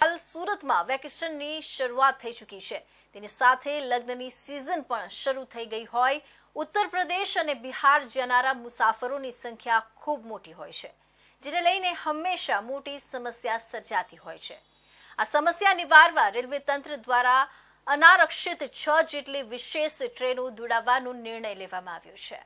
હાલ સુરતમાં વેકેશનની શરૂઆત થઈ ચૂકી છે. તેની સાથે લગ્નની સિઝન પણ શરૂ થઈ ગઈ હોય. ઉત્તર પ્રદેશ અને બિહાર જનારા મુસાફરોની સંખ્યા ખૂબ મોટી હોય છે, જેને લઈને હંમેશા મોટી સમસ્યા સર્જાતી હોય છે. આ સમસ્યા નિવારવા રેલવે તંત્ર દ્વારા અનારક્ષિત છ જેટલી વિશેષ ટ્રેનો દોડાવવાનો નિર્ણય લેવામાં આવ્યો છે.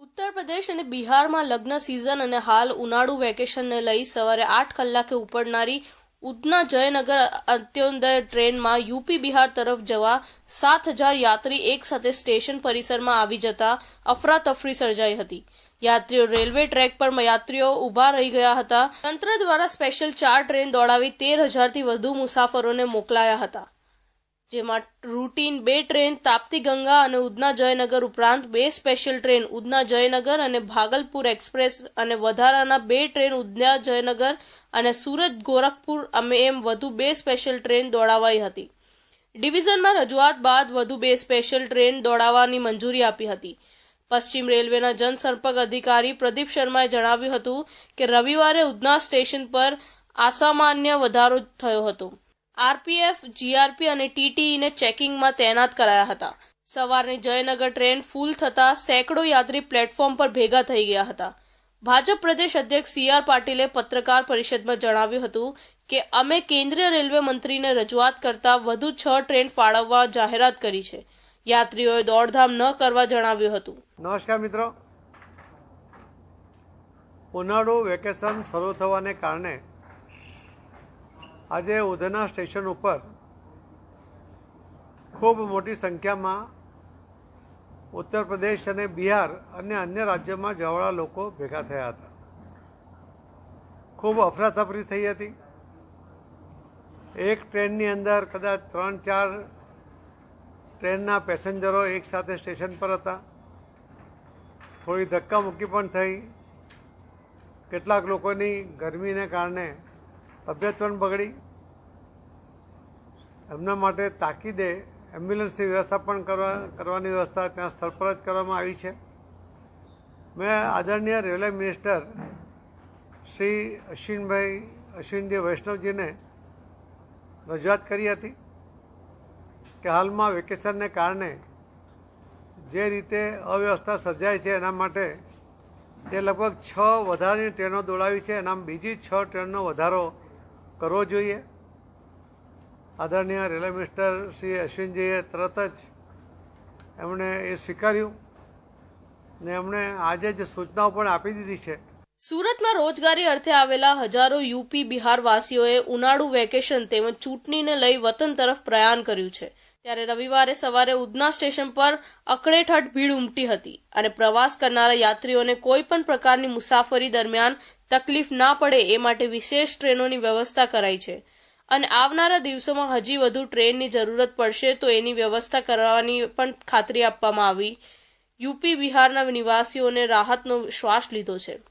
ઉત્તર પ્રદેશ અને બિહારમાં લગ્ન સિઝન અને હાલ ઉનાળુ વેકેશનને લઈ સવારે આઠ કલાકે ઉપડનારી ઉધના જયનગર અંત્યોદય ટ્રેનમાં યુપી બિહાર તરફ જવા સાત હજાર યાત્રી એક સાથે સ્ટેશન પરિસરમાં આવી જતા અફરાતફરી સર્જાઈ હતી. યાત્રીઓ રેલવે ટ્રેક પર યાત્રીઓ ઊભા રહી ગયા હતા. તંત્ર દ્વારા સ્પેશિયલ ચાર ટ્રેન દોડાવી તેર હજારથી વધુ મુસાફરોને મોકલાયા હતા. જેમાં રૂટીન બે ટ્રેન તાપ્તી ગંગા અને ઉધના જયનગર ઉપરાંત બે સ્પેશિયલ ટ્રેન ઉધના જયનગર અને ભાગલપુર એક્સપ્રેસ અને વધારાના બે ટ્રેન ઉધના જયનગર અને સુરત ગોરખપુર અમે એમ વધુ બે સ્પેશિયલ ટ્રેન દોડાવાઈ હતી. ડિવિઝનમાં રજૂઆત બાદ વધુ બે સ્પેશિયલ ટ્રેન દોડાવવાની મંજૂરી આપી હતી. પશ્ચિમ રેલવેના જનસંપર્ક અધિકારી પ્રદીપ શર્માએ જણાવ્યું હતું કે રવિવારે ઉધના સ્ટેશન પર અસામાન્ય વધારો થયો હતો. આરપીએફ, જીઆરપી અને ટીટીઈને ચેકિંગમાં તૈનાત કરાયા હતા. સવારની જયનગર ટ્રેન ફૂલ થતાં સેંકડો યાત્રી પ્લેટફોર્મ પર ભેગા થઈ ગયા હતા. ભાજપ પ્રદેશ અધ્યક્ષ સી આર પાટીલે પત્રકાર પરિષદમાં જણાવ્યું હતું કે, અમે કેન્દ્રીય રેલવે મંત્રીને રજૂઆત કરતા વધુ છ ટ્રેન ફાળવવા જાહેરાત કરી છે. યાત્રીઓએ દોડધામ ન કરવા જણાવ્યું હતું. નમસ્કાર મિત્રો. ઉનાળુ વેકેશન શરૂ થવાને કારણે આજે ઉધના સ્ટેશન ઉપર ખૂબ મોટી સંખ્યામાં ઉત્તર પ્રદેશ અને બિહાર અને અન્ય રાજ્યોમાં જવાળા લોકો ભેગા થયા હતા. ખૂબ અફરાતફરી થઈ હતી. એક ટ્રેનની અંદર કદાચ ત્રણ, ચાર ટ્રેનના પેસેન્જરો એકસાથે સ્ટેશન પર હતા. થોડી ધક્કામુક્કી પણ થઈ. કેટલાક લોકોની ગરમીને કારણે તબિયત પણ બગડી. એમના માટે તાકીદે એમ્બ્યુલન્સની વ્યવસ્થા પણ કરવા, કરવાની વ્યવસ્થા ત્યાં સ્થળ પર જ કરવામાં આવી છે. મેં આદરણીય રેલવે મિનિસ્ટર શ્રી અશ્વિનભાઈ, અશ્વિનજી વૈષ્ણવજીને રજૂઆત કરી હતી કે હાલમાં વેકેશનને કારણે જે રીતે અવ્યવસ્થા સર્જાય છે એના માટે તે લગભગ છ વધારાની ટ્રેનો દોડાવી છે. એનામાં બીજી છ ટ્રેનનો વધારો કરવો જોઈએ. આદરણીય રેલવે મિનિસ્ટર શ્રી અશ્વિનજીએ તરત જ એમણે એ સ્વીકાર્યું ને એમણે આજે જ સૂચનાઓ પણ આપી દીધી છે. સુરતમાં રોજગારી અર્થે આવેલા હજારો યુપી બિહાર વાસીઓએ ઉનાળુ વેકેશન તેમજ ચૂંટણીને લઈ વતન તરફ પ્રયાણ કર્યું છે. ત્યારે રવિવારે સવારે ઉધના સ્ટેશન પર અકળેઠાટ ભીડ ઉમટી હતી અને પ્રવાસ કરનારા યાત્રીઓને કોઈ પણ પ્રકારની મુસાફરી દરમિયાન તકલીફ ના પડે એ માટે વિશેષ ટ્રેનોની વ્યવસ્થા કરાઈ છે. અને આવનારા દિવસોમાં હજી વધુ ટ્રેનની જરૂરત પડશે તો એની વ્યવસ્થા કરવાની પણ ખાતરી આપવામાં આવી. યુપી બિહારના નિવાસીઓને રાહતનો શ્વાસ લીધો છે.